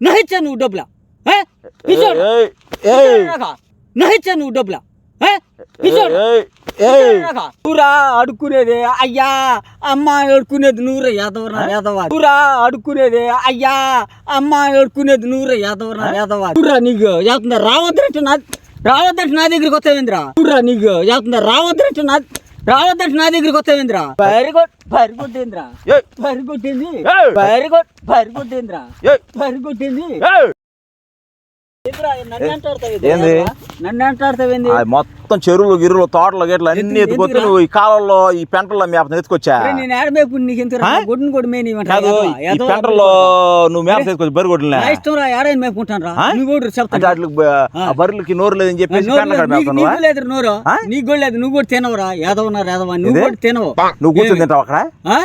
નહીં છે નું ડબલા હે નહીં అయ్యా అమ్మ ఏడుకునేది నూర యాదవరా యాదవ నూరా అడుక్కునేది అయ్యా అమ్మ ఏడుకునేది నూర యాదవరా యాదవ నూరా నీకు యాతుందా రావద్దంటే నా రావద్దంటే నా దగ్గరికి వచ్చేవేంద్రా నూరా నీకు యాతుందా రావద్దంటే నా రావద్దంటే నా దగ్గరికి వస్తావేంద్రా? పరిగొట్ పరిగొట్టేంద్రా ఏయ్! పరిగొట్టింది ఏయ్! పరిగొట్ పరిగొట్టేంద్రా ఏయ్! పరిగొట్టింది ఏంది? నన్ను అంటాడుతావేంది మొత్తం చెరువులు గిరువులు తోటలు గిట్ల అన్ని ఎత్తుకొచ్చి? నువ్వు ఈ కాలంలో ఈ పెంటల్లో మేపని ఎత్తుకొచ్చా నేను ఏడమేపు నీకు ఎంత ఆ? గుడ్డును కూడా మేని ఈ పెంటల్లో నువ్వు మేప తీసుకొచ్చి బరి నా ఇష్టం రా ఏడైనా మేపుకుంటాను రా? నువ్వు కూడా చెప్తాను బర్రెలకి నోరు లేదని చెప్పేసి నువ్వా? నీకు లేదు నోరు? నీకు కూడా లేదు నువ్వు కూడా తినవురా యాదవనా యాదవ నువ్వు? కూడా తినవు నువ్వు కూర్చొని తింటావా అక్కడ?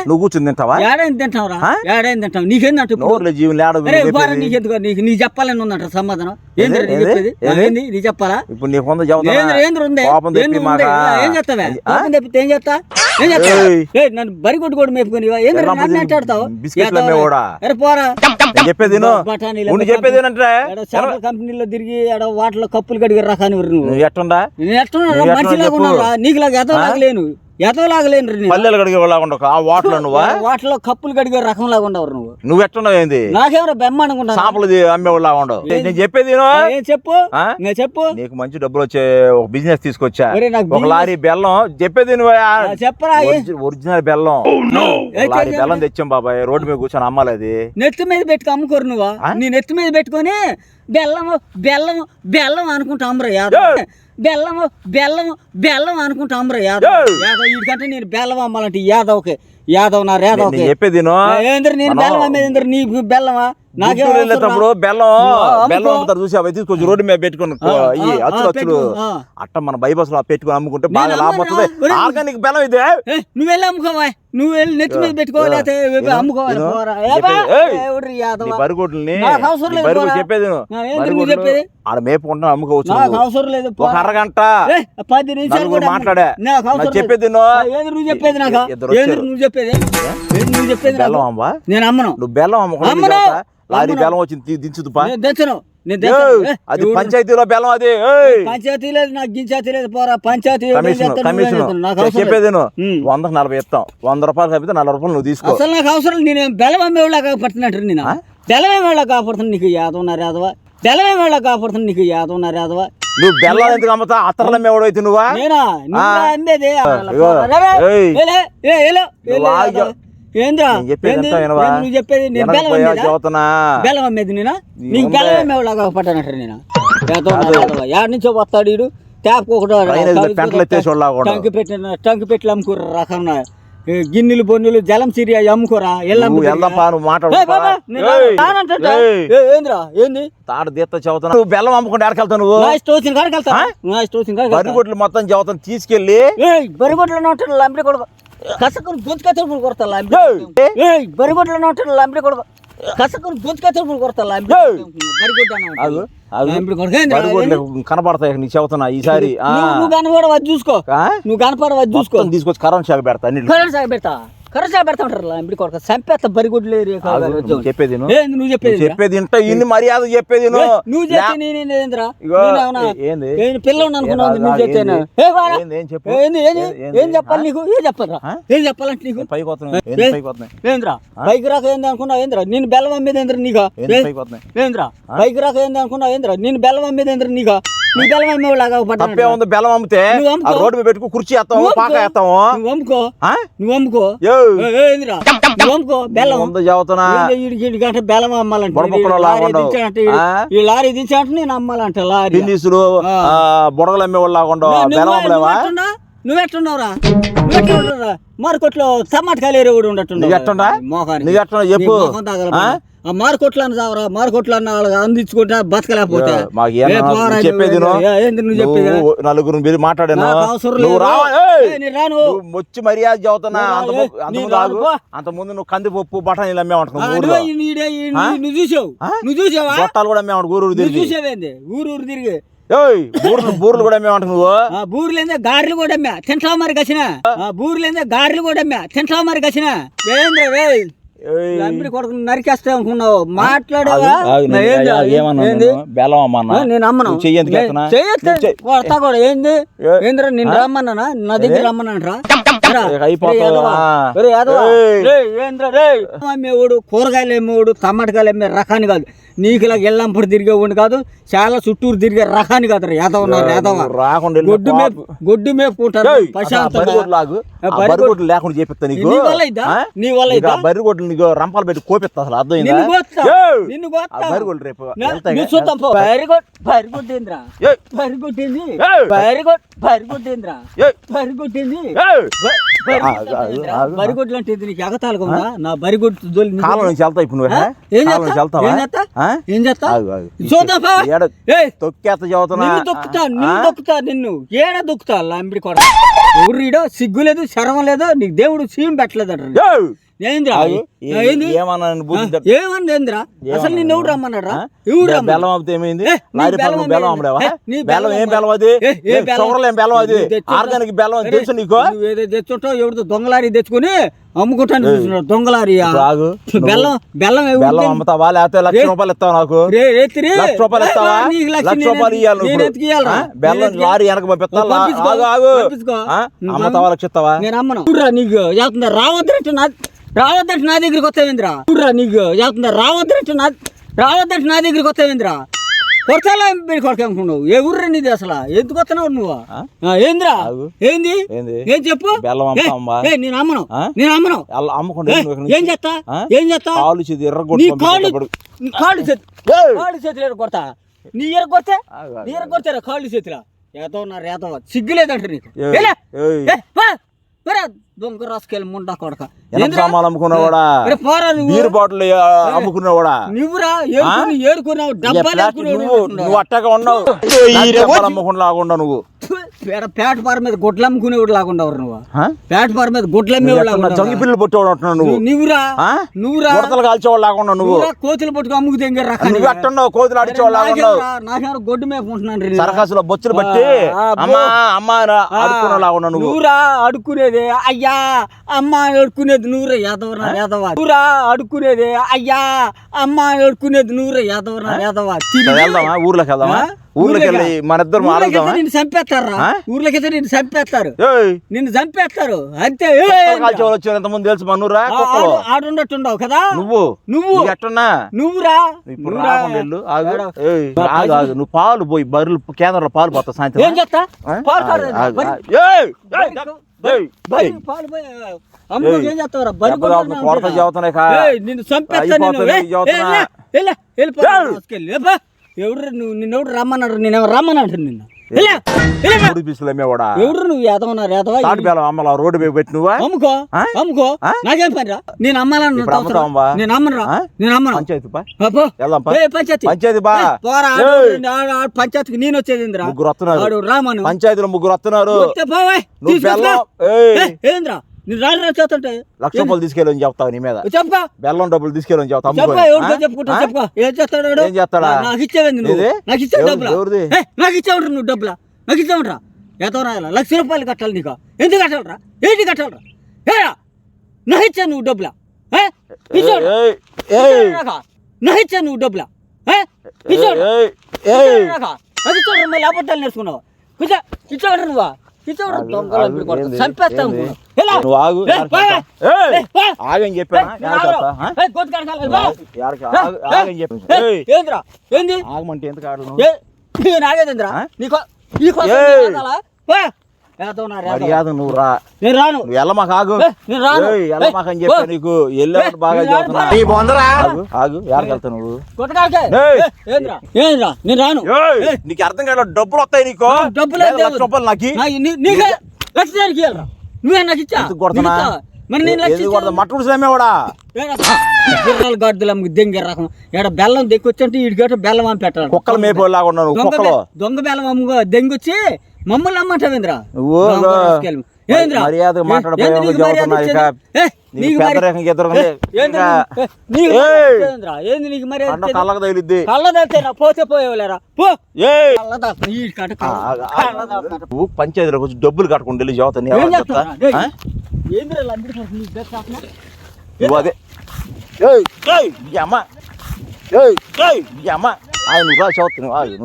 నువ్వు కూర్చొని తింటావా ఏడైనా తింటావురా ఆ? ఏడైనా తింటావు నీకేందంటే? నోరులో జీవులు ఏడ? బారా నీకు నీకు నీకు చెప్పాలని ఉందంట సమాధానం? నీ చెప్పేది? ఆ, ఏంది నీ చెప్పాలా ఇప్పుడు తెప్పి ఏంద్ర మాట? ఉంది? ఏం చేస్తావే? తెప్పితే ఏం చేస్తా? ఏం చేస్తా నన్ను బరి కొట్టు కూడా మేపుకొని బిస్కెట్లు? అరే పోరా. చెప్పేది ఉండి చెప్పేది చేపల కంపెనీలో తిరిగి ఆడ వాటిలో కప్పులు కడిగి రకాని నువ్వు. నువ్వు ఎట్టుండా? నేను ఎట్టున్నా నువ్వు మనిషిలాగా నీకులాగా లేను. నేను. పల్లెలు కడిగే వాళ్ళకుండా ఆ వాటర్లో నువ్వా? వాటిలో కప్పులు కడిగే రకంలాగా ఉండవు నువ్వు. నువ్వు ఎట్టున్నావు ఏంది? నాకేమో బెమ్మానంగా ఉంటాను చేపలు అమ్మేవాళ్ళ ఉండవు. నేను చెప్పేది చెప్పు? ఇంకా చెప్పు. నీకు మంచి డబ్బులు వచ్చే ఒక బిజినెస్ తీసుకొచ్చా? ఒక business- లారీ బెల్లం. చెప్పేది నువ్వు చెప్పరా ఒరిజినల్ బెల్లం. ఒక ఏ లారీ చెప్పు. బెల్లం తెచ్చాం బాబాయ్. రోడ్డు మీద కూర్చొని అమ్మాలి అది నెత్తి మీద పెట్టుకు అమ్ముకోరు నువ్వు? నీ నెత్తి మీద పెట్టుకొని బెల్లము బెల్లము బెల్లం అనుకుంటా అమ్మరు యాదవ్! బెల్లము బెల్లము బెల్లం అనుకుంటా అమ్మరు యాదవ్! యాదవ్ వీడికంటే నేను బెల్లం అమ్మాలంటే యాదవ్కి. యాదవ్ నా యాదవ్కి. నేను చెప్పేది నేను బెల్లం అమ్మేది నీ బెల్లమా? గుంటూరు వెళ్ళేటప్పుడు బెల్లం. బెల్లం అమ్ముతారు చూసి అవి తీసుకొచ్చి రోడ్డు మీద పెట్టుకుని ఈ అచ్చులు అచ్చులు. అట్ట మన బైబస్లో పెట్టుకుని అమ్ముకుంటే బాగా లాభం వస్తుంది. ఆర్గానిక్ బెల్లం ఇది నువ్వు వెళ్ళి అమ్ముకోవా నువ్వు వెళ్ళి నెత్తి మీద అమ్ముకోవాలి పోరా. చెప్పేది, బరిగొడ్లని? ఆడ మేపుకుంటా అమ్ముకోవచ్చు. అవసరం లేదు ఒక. అరగంట పది నిమిషాలు మాట్లాడా. చెప్పేది నువ్వు చెప్పేది నాకు. నువ్వు చెప్పేది నువ్వు చెప్పేది బెల్లం నాకు? అమ్మవా నేను అమ్మను నువ్వు బెల్లం అమ్మకుండా. లారీ. బెల్లం వచ్చింది తెచ్చను. ఏ, అది పంచాయతీలో బెల్లం అది. పంచాయతీ లేదు నాకు గించాయతీ లేదు పోరా. పంచాయతీ కమిషన్ చెప్పేది. వందకు నలభై ఇస్తాం. వంద రూపాయలు కలిపితే నలభై రూపాయలు నువ్వు తీసుకో. అసలు నాకు అవసరం. నేను బెల్లం అమ్మేవాళ్ళ కాపాడుతున్నట్టు నేను? బెల్లం అమ్మేవాళ్ళ కాపాడుతున్నా నీకు యాదవ యాదవ బెల్లం అమ్మేవాళ్ళ కాపాడుతున్నా నీకు యాదవ యాదవ నువ్వు బెల్లం ఎందుకు అమ్ముతా అత్తర్ల మేవడు అయితే నువ్వా? నేనా. అమ్మేది. ఏంది? నువ్వు చెప్పేది? నేను బెల్లం అమ్మేదా? చదువుతున్నా. బెల్లం అమ్మేది నేనా? నీ నీకు. బెల్లం అమ్మేవాళ్ళగా పట్టానంటారు నేను? యాడ నుంచో వస్తాడు ఈడు? ట్యాప్ కూడా. టంకి పెట్టిన టంకి పెట్టి అమ్ముకోరు రకం గిన్నెలు బొన్నులు జలం సిరియా అమ్ముకోరా ఏందిరా? ఏంది? తాడు దీత్త చదువుతున్నా. నువ్వు బెల్లం అమ్ముకుంటే ఎడకెళ్తావు నువ్వు? నా ఇష్టం వచ్చిన కాడికి వెళ్తా ఆ? నా ఇష్టం వచ్చిన కాడికి వెళ్తా. బరిగొడ్లు మొత్తం చదువుతాను తీసుకెళ్ళి. ఏయ్ బరిగొడ్లలో ఉంటాడు లంబడి కొడుకు. కసకుని గొంతుకత్తప్పుడు కొడతా లంబడి ఏయ్. బరిగొడ్డ ఆగు, ఆగు. లంబడి కొడుకు ఏందిరా? బరిగొడ్లు కనపడతాయి నీకు చదువుతున్నా ఈసారి. నువ్వు కనపడవద్దు చూసుకో? నువ్వు కనపడవద్దు చూసుకో తీసుకొచ్చి కరోనా షాక్ పెడతా. కరెంట్ సాగ పెడతా సాగ పెడతా ఉంటారు లంబడి కొడుకు. చంపేస్తా బరిగొడ్లు చెప్పేది నువ్వు చెప్పేది చెప్పేది ఇంట ఇన్ని మర్యాద చెప్పేది నువ్వు చెప్తే లే- నేనేంద్రా ఏంది? పిల్లలు అనుకున్నావు నువ్వు ఏంది? ఏ చెప్పు? చెప్పాలి? నీకు? ఏం చెప్పాలరా? ఆ? ఏం చెప్పాలంటే నీకు? పైకి? పైకి వస్తున్నాయి? ఏంద్రా? బైక్ రాక ఏంది అనుకున్నావు? ఏంద్రా? నేను బెల్లం అమ్మేది ఏంద్రా? పైకి వస్తున్నాయి? ఏంద్రా? బైక్ రాక ఏంది అనుకున్నావు? ఏంద్రా? నేను బెల్లం అమ్మేది ఏంద్రా నీగా నీ బెల్లం అమ్మేవాళ్ళగా తప్పే ఉంది బెల్లం అమ్మితే నువ్వు అమ్ముకో. ఆ రోడ్డు మీద పెట్టుకు కుర్చీ వేస్తాము పాక వేస్తాము నువ్వు అమ్ముకో. ఆ? నువ్వు అమ్ముకో. యో. ఏ, ఏ, ఏందిరా నువ్వు అమ్ముకో. బెల్లం. ముందు చదువుతున్నా. ఏంది ఈడికి ఈడికి అంటే బెల్లం అమ్మాలంటే ఈ లారీ నేను లారీ. బుడగలు లాగుండవు బెల్లం అమ్మలేవా? నువ్వెట్టున్నావురా నువ్వెట్టున్నావురా మార్కెట్లో కాయలు కూడా ఉండట్టు నువ్వు ఎట్టుండా? నువ్వు చెప్పు. ఆ? ఆ మార్కెట్లో అన్న చావరా మార్కెట్లో అన్న వాళ్ళకి అందించుకుంటా బతకలేకపోతే చెప్పేది ఏంది నలుగురు మీరు మాట్లాడాను? వచ్చి మర్యాద చదువుతున్నా. అంత ముందు నువ్వు కందిపప్పు బఠానీలు నువ్వే చూసావు? నువ్వు చూసావా? కూడా అమ్మేవాడు ఊరు ఊరు నువ్వు తిరిగి. చూసావేంది? ఊరు ఊరు తిరిగి. ఏయ్! బూర్లు బూర్లు కూడా మేమంట నువ్వు. ఆ బూర్లేందే గారెలు కూడా అమ్మా. తింటావు మరి కసిన? ఆ బూర్లేందే గారెలు కూడా అమ్మా. తింటావు మరి వే ఏయ్. లంబడి కొడుకు నరికేస్తా అనుకున్నావు. మాట్లాడేవా? నేను అమ్మన్నా? అమ్మను. చెయ్యి కూడా. ఏంది? ఏంద్రా నిన్ను రమ్మన్నానా? నా దగ్గర? ఏయ్. అమ్మేవాడు కూరగాయలు అమ్మేవాడు టమాటకాయలు అమ్మే రకాన్ని కాదు. నీకు ఇలా ఎల్లంపడి తిరిగేవాడు కాదు చాలా చుట్టూరు తిరిగే రకాన్ని కాదు యాదవ యాదవ రాకుండా గొడ్డు మేపు గొడ్డు మేపుకుంటారు బరిగొడ్లు లేకుండా చేపిస్తా నీకు. నీ వల్ల? నీ వల్ల ఇద్దా? బరిగొడ్లు నీకు రంపాలు పెట్టి కోపిస్తా అసలు అర్థమైందా? నిన్ను రేపు చూద్దాం! బరిగొడ్లు అంటే నీకు ఉందా? నా బరిగొడ్డు కాలం నుంచి వెళ్తావు ఇప్పుడు నువ్వు? ఏం కాలం నుంచి చేస్తా? వెళ్తావా? ఏం చేస్తా? ఏం చేస్తా? ఆగు, ఆగు. చూద్దాం పా. ఏడ ఏయ్, తొక్కేత చదువుతున్నా? నిన్ను దొక్కుతా నిన్ను? దొక్కుతా నిన్ను. ఏడ దొక్కుతా లంబడి కొడ ఊరిడో సిగ్గు లేదు శరం లేదు నీకు దేవుడు సీమ్ పెట్టలేదట. ఏమన్నా అసలు నిన్ను ఎవడు రమ్మన్నాడు? ఎవడు? బెల్లం ఏమైంది? ఏ, నీ లారీ బెల్లం పనులు బెల్లం అమ్మేది. అమ్మడేవా ఏ, నీ బెల్లం ఏం బెల్లం బెల్లం అది? ఏ బెల్లం? ఆర్గానిక్ బెల్లం అని అరే, తెలుసు నీకు? నువ్వు ఏదో తెచ్చుంటావు? ఎవరితో దొంగలారి తెచ్చుకుని అమ్ముకుంటాను చూస్తున్నాడు. దొంగలారి. బెల్లం బెల్లం బెల్లం అమ్ముతావా? లేకపోతే లక్ష రూపాయలు ఇస్తావు నాకు? లక్ష రూపాయలు ఇస్తావా? లక్ష రూపాయలు ఇవ్వాలి? బెల్లం లారీ వెనక పంపిస్తా ఆగు అమ్ముతావా లక్ష ఇస్తావా నేను అమ్మను. చూడరా నీకు వెళ్తుందా? రావద్దంటే నా రావద్దంటే నా దగ్గరికి వస్తావేంద్రా? చూడరా నీకు వెళ్తుందా? రావద్దంటే నా రావద్దంటే నా దగ్గరికి వస్తావేంద్రా? కొడతాలా మీరు కొడక అనుకున్నావు ఏ ఊర్రా నీది అసలు? ఎందుకు వస్తున్నావు నువ్వు? ఏంద్రా. ఏంది? ఏంది? ఏం చెప్పు? నేను అమ్మను? నేను అమ్మను. ఏ, చేస్తా? ఏం చేస్తా? కాలు చేతి నీ కాళ్ళు కాళ్ళు చేతి! కాళ్ళు చేతులు కొడతా నీ ఎర కొడితే నీ ఎర కొడతారా కాళ్ళు చేతుల? ఏదో ఉన్నారు ఏదో సిగ్గులేదంట నీకు. దొంగ రాసుకెళ్ళి ముండా కొడక. ఎనప సామాన్లు అమ్ముకున్నావాడా? నువ్వు. బీర్ బాటిల్ అమ్ముకున్నావాడా? నువ్వురా ఏరుకుని ఏరుకున్నావు ఇక డబ్బాలు ప్లాస్టిక్ ఏరుకుని నువ్వు నువ్వు అట్టగా ఉన్నావు. అమ్ముకుండా లాకుండా నువ్వు. పార మీద గుడ్లు అమ్ముకునేవాడు లాకుండా ఎవరు నువ్వు పార మీద గుడ్లు అమ్మేవాడు లాగుండా జంగి పిల్లలు పుట్టేవాడు అంటున్నావు నువ్వు? నువ్వురా? నువ్వురా. ఉడతలు కాల్చేవాడు లాకుండా నువ్వు. కోతులు పట్టుకు అమ్ముకు తెంగే రకాన్ని నువ్వు ఎట్టున్నావు కోతులు ఆడిచేవాడు లాగున్నావు నాకేమరా, నాకేమరా గొడ్డు మేపుకుంటున్నాను రే. నేను. సరకాసులో బొచ్చులు బట్టి అమ్మా అమ్మా ఆడుకున్నావు లాగున్నావు నువ్వు. నువ్వురా అడుక్కునేది అయ్యా అమ్మ అడుక్కునేది నువ్వురా యాదవరా యాదవ. నువ్వురా అడుక్కునేది అయ్యా అమ్మ అడుక్కునేది నువ్వురా యాదవరా యాదవ. ఊర్లోకి వెళ్దామా? ఊర్లోకి వెళ్ళి మన ఇద్దరు ఆడుదామా? నిన్ను చంపేస్తారా? ఊర్లోకైతే నిన్ను చంపేస్తారు. నిన్ను చంపేస్తారు. అంతే. వచ్చారు ఎంతమంది తెలుసు? మనూరా? ఆ, కుక్కలు ఆడు- ఆడుండట్టుండవు కదా? నువ్వు? నువ్వు? ఎట్టున్నా? నువ్వురా? ఇప్పుడు ఆగు. ఆగు ఆగు. నువ్వు పాలు పోయి బర్రెలు కేంద్రంలో పాలు పోతావు ఏం సాయంత్రం చేస్తా. ఏం తాకుతుంది, కొడతా చెబుతున్నాయి ఎవడు నువ్వు నిన్నెవడు రమ్మన్నాడు నేను రమ్మన్నాడు నిన్ను? వెళ్ళే, వెళ్ళే. మూడు పీసులు అమ్మేవాడా ఎవడు నువ్వు యాదవన్నారు యాదవ తాటి బేలం అమ్మలా రోడ్డు మీద పెట్టి నువ్వా? అమ్ముకో ఆ? అమ్ముకో. ఆ? నాకేం పని రా? నేను అమ్ముతావా? నేను అమ్మను రా? నేను అమ్మను. పంచాయతీ బా. పోరా పంచాయతీకి నేను వచ్చేది? ముగ్గురు వస్తున్నారు. రామను. పంచాయతీలో ముగ్గురు వస్తున్నారు. నువ్వు. బెల్లం ఏంద్రా? నేను రాను చేస్తుంటే లక్ష రూపాయలు తీసుకెళ్ళని చెప్తావు నీ మీద? చెప్పుకో బెల్లం డబ్బులు తీసుకెళ్ళని చెప్తావు. ఎవరితో ఆ? చెప్పుకుంటా ఆ? చెప్పుకో ఏం చేస్తాడు? ఏం చేస్తాడా? నాకు ఇచ్చేవేంది నువ్వు? నాకు ఎవరు- డబ్బులా? ఎవరిది? నాకు ఇచ్చావుంటారు నువ్వు డబ్బులా? నాకు ఇచ్చావుంటరా ఎంత రాయాల? లక్ష రూపాయలు కట్టాలి నీకు. ఎందుకు కట్టాలరా? ఏంటి కట్టాలరా? ఏరా నా ఇచ్చా నువ్వు డబ్బులా? ఏ? ఇచ్చావు ఏయ్, ఏయ్, నా ఇచ్చా నువ్వు డబ్బులా. అది చూడరు మళ్ళీ అబద్ధాలు నేర్చుకున్నావు. కూర్చో ఇచ్చాడు నువ్వు. ఆగు, దొంగలు? చంపేస్తా? నువ్వు ఆగు. ఆగని చెప్పానా ఏంది? ఆగమంటే ఆడను ఏ నేను ఆగేదేంద్రా? నీకో నీకోసం మర్యాద నువ్వు రా. నేను రాను. నువ్వు ఎల్లమాక ఆగు. ఏ, నేను రాను. ఏయ్, ఎల్లమాక అని చెప్పా ఏ, నీకు బాగా. ఆగు వెళ్తావు నువ్వు? కొట్టకాకే. ఏయ్. ఏ, ఏందిరా? ఏందిరా? నేను రాను. నీకు అర్థం కాదు డబ్బులు వస్తాయి నీకు? డబ్బులు రూపాయలు నాకు. నీకే లక్ష దానికి. నువ్వే నాకు ఇచ్చా? ఎందుకు కొడుతున్నా నీకు ఇచ్చా. మరి నేను లక్ష ఎందుకు కొడతా మట్టుడు శ్రమేవాడా గుర్రాలు గడ్డలు అమ్మకి దెంగే రకం. ఇక్కడ బెల్లం దెక్కొచ్చంటే వీడికి బెల్లం అని పెట్టాలి కుక్కలు మేపేలాగా దొంగ కుక్కలు. బె- దొంగ బెల్లం దెంగొచ్చి మమ్మల్ని అమ్మంటావేంద్రా కొంచెం డబ్బులు కట్టకుండా వెళ్ళి చదువుతాను ఆయన చదువుతున్నావు